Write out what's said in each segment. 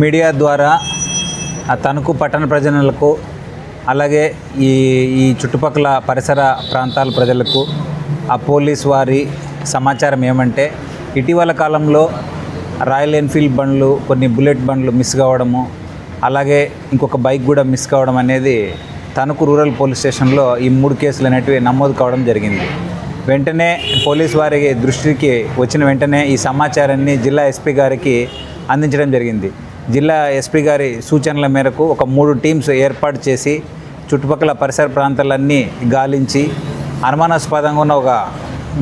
Media ద్వారా ఆ తణుకు పట్టణ ప్రజలకు అలాగే ఈ ఈ చుట్టుపక్కల పరిసర ప్రాంతాల ప్రజలకు ఆ పోలీస్ వారి సమాచారం ఏమంటే ఇటీవల కాలంలో రాయల్ ఎన్ఫీల్డ్ బండ్లు కొన్ని బుల్లెట్ బండ్లు మిస్ కావడము అలాగే ఇంకొక బైక్ కూడా మిస్ కావడం అనేది తణుకు రూరల్ పోలీస్ స్టేషన్లో ఈ మూడు కేసులు అనేటివి నమోదు కావడం జరిగింది. వెంటనే పోలీస్ వారి దృష్టికి వచ్చిన వెంటనే ఈ సమాచారాన్ని జిల్లా ఎస్పీ గారికి అందించడం జరిగింది. జిల్లా ఎస్పీ గారి సూచనల మేరకు ఒక మూడు టీమ్స్ ఏర్పాటు చేసి చుట్టుపక్కల పరిసర ప్రాంతాలన్నీ గాలించి అనుమానాస్పదంగా ఉన్న ఒక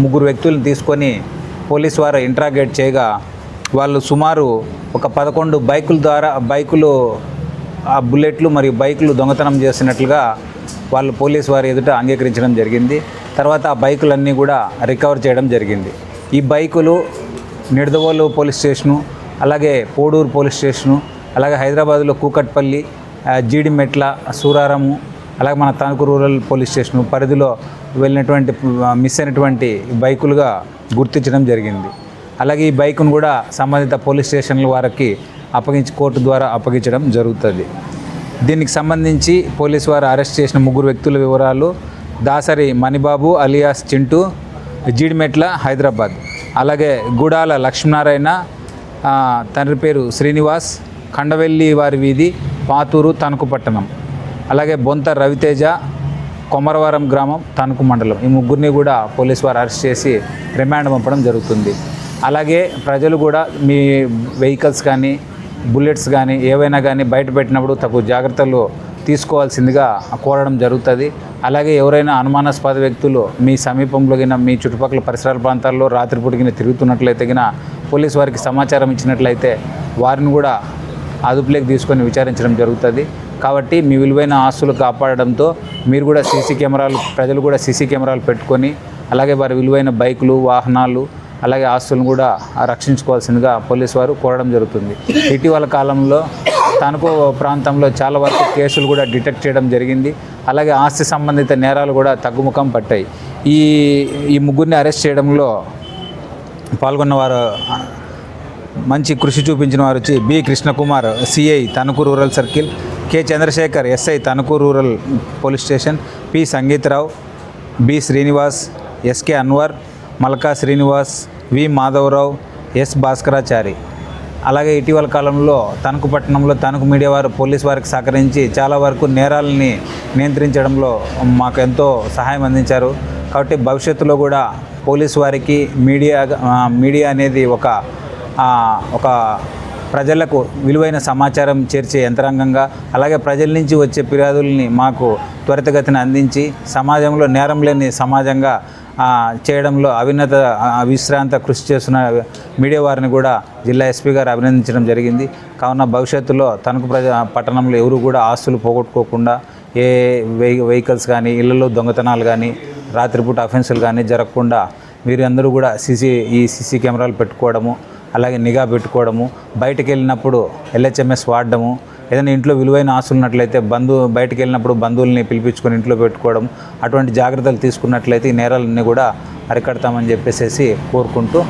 ముగ్గురు వ్యక్తులను తీసుకొని పోలీస్ వారు ఇంట్రాగేట్ చేయగా వాళ్ళు సుమారు ఒక పదకొండు బైకుల ద్వారా బైకులు ఆ బుల్లెట్లు మరియు బైకులు దొంగతనం చేసినట్లుగా వాళ్ళు పోలీస్ వారి ఎదుట అంగీకరించడం జరిగింది. తర్వాత ఆ బైకులన్నీ కూడా రికవర్ చేయడం జరిగింది. ఈ బైకులు నిడదవోలు పోలీస్ స్టేషను అలాగే పోడూరు పోలీస్ స్టేషను అలాగే హైదరాబాద్లో కూకట్పల్లి జీడిమెట్ల సూరారము అలాగే మన తణుకు రూరల్ పోలీస్ స్టేషను పరిధిలో వెళ్ళినటువంటి మిస్ అయినటువంటి బైకులుగా గుర్తించడం జరిగింది. అలాగే ఈ బైకును కూడా సంబంధిత పోలీస్ స్టేషన్ల వారికి అప్పగించి కోర్టు ద్వారా అప్పగించడం జరుగుతుంది. దీనికి సంబంధించి పోలీసు వారు అరెస్ట్ చేసిన ముగ్గురు వ్యక్తుల వివరాలు దాసరి మణిబాబు అలియాస్ చింటూ జీడిమెట్ల హైదరాబాద్. అలాగే గుడాల లక్ష్మీనారాయణ తండ్రి పేరు శ్రీనివాస్ కండవెల్లి వారి వీధి పాతూరు తణుకు పట్టణం అలాగే బొంత రవితేజ కొమరవరం గ్రామం తణుకు మండలం. ఈ ముగ్గురిని కూడా పోలీసు వారు అరెస్ట్ చేసి రిమాండ్ పంపడం జరుగుతుంది. అలాగే ప్రజలు కూడా మీ వెహికల్స్ కానీ బుల్లెట్స్ కానీ ఏవైనా కానీ బయట పెట్టినప్పుడు తగు జాగ్రత్తలు తీసుకోవాల్సిందిగా కోరడం జరుగుతుంది. అలాగే ఎవరైనా అనుమానాస్పద వ్యక్తులు మీ సమీపంలో గిన మీ చుట్టుపక్కల పరిసరాల ప్రాంతాల్లో రాత్రిపూట గిన తిరుగుతున్నట్లయితే గిన పోలీస్ వారికి సమాచారం ఇచ్చినట్లయితే వారిని కూడా అదుపులోకి తీసుకొని విచారించడం జరుగుతుంది. కాబట్టి మీ విలువైన ఆస్తులు కాపాడడంతో మీరు కూడా సీసీ కెమెరాలు ప్రజలు కూడా సీసీ కెమెరాలు పెట్టుకొని అలాగే వారి విలువైన బైకులు వాహనాలు అలాగే ఆస్తులను కూడా రక్షించుకోవాల్సిందిగా పోలీసు వారు కోరడం జరుగుతుంది. ఇటీవల కాలంలో తణుకు ప్రాంతంలో చాలా వరకు కేసులు కూడా డిటెక్ట్ చేయడం జరిగింది. అలాగే ఆస్తి సంబంధిత నేరాలు కూడా తగ్గుముఖం పట్టాయి. ఈ ఈ ముగ్గురిని అరెస్ట్ చేయడంలో పాల్గొన్న వారు మంచి కృషి చూపించిన వారు వచ్చి B Krishnakumar CI Tanuku rural circle K Chandrasekhar SI Tanuku rural police station P Sangeetharao B Srinivas SK Anwar Malka Srinivas V Madhavarao S Bhaskarachari. అలాగే ఇటీవల కాలంలో తణుకు పట్టణంలో తణుకు మీడియా వారు పోలీస్ వారికి సహకరించి చాలా వరకు నేరాలని నియంత్రించడంలో మాకు ఎంతో సహాయం అందించారు. కాబట్టి భవిష్యత్తులో కూడా పోలీస్ వారికి మీడియా మీడియా అనేది ఒక ఒక ప్రజలకు విలువైన సమాచారం చేర్చే యంత్రాంగంగా అలాగే ప్రజల నుంచి వచ్చే ఫిర్యాదుల్ని మాకు త్వరితగతిన అందించి సమాజంలో నేరం లేని సమాజంగా చేయడంలో అవినత అవిశ్రాంత కృషి చేస్తున్న మీడియా వారిని కూడా జిల్లా ఎస్పీ గారు అభినందించడం జరిగింది. కావున భవిష్యత్తులో తణుకు ప్రజ పట్టణంలో ఎవరు కూడా ఆస్తులు పోగొట్టుకోకుండా ఏ వెహి వెహికల్స్ కానీ ఇళ్ళలో దొంగతనాలు కానీ రాత్రిపూట అఫెన్సులు కానీ జరగకుండా మీరు అందరూ కూడా సీసీ ఈ సీసీ కెమెరాలు పెట్టుకోవడము అలాగే నిఘా పెట్టుకోవడము బయటకు వెళ్ళినప్పుడు ఎల్హెచ్ఎంఎస్ వాడడము ఏదైనా ఇంట్లో విలువైన ఆస్తులు ఉన్నట్లయితే బంధువు బయటకు వెళ్ళినప్పుడు బంధువుల్ని పిలిపించుకొని ఇంట్లో పెట్టుకోవడం అటువంటి జాగ్రత్తలు తీసుకున్నట్లయితే ఈ నేరాలన్నీ కూడా అరికడతామని చెప్పేసి కోరుకుంటూ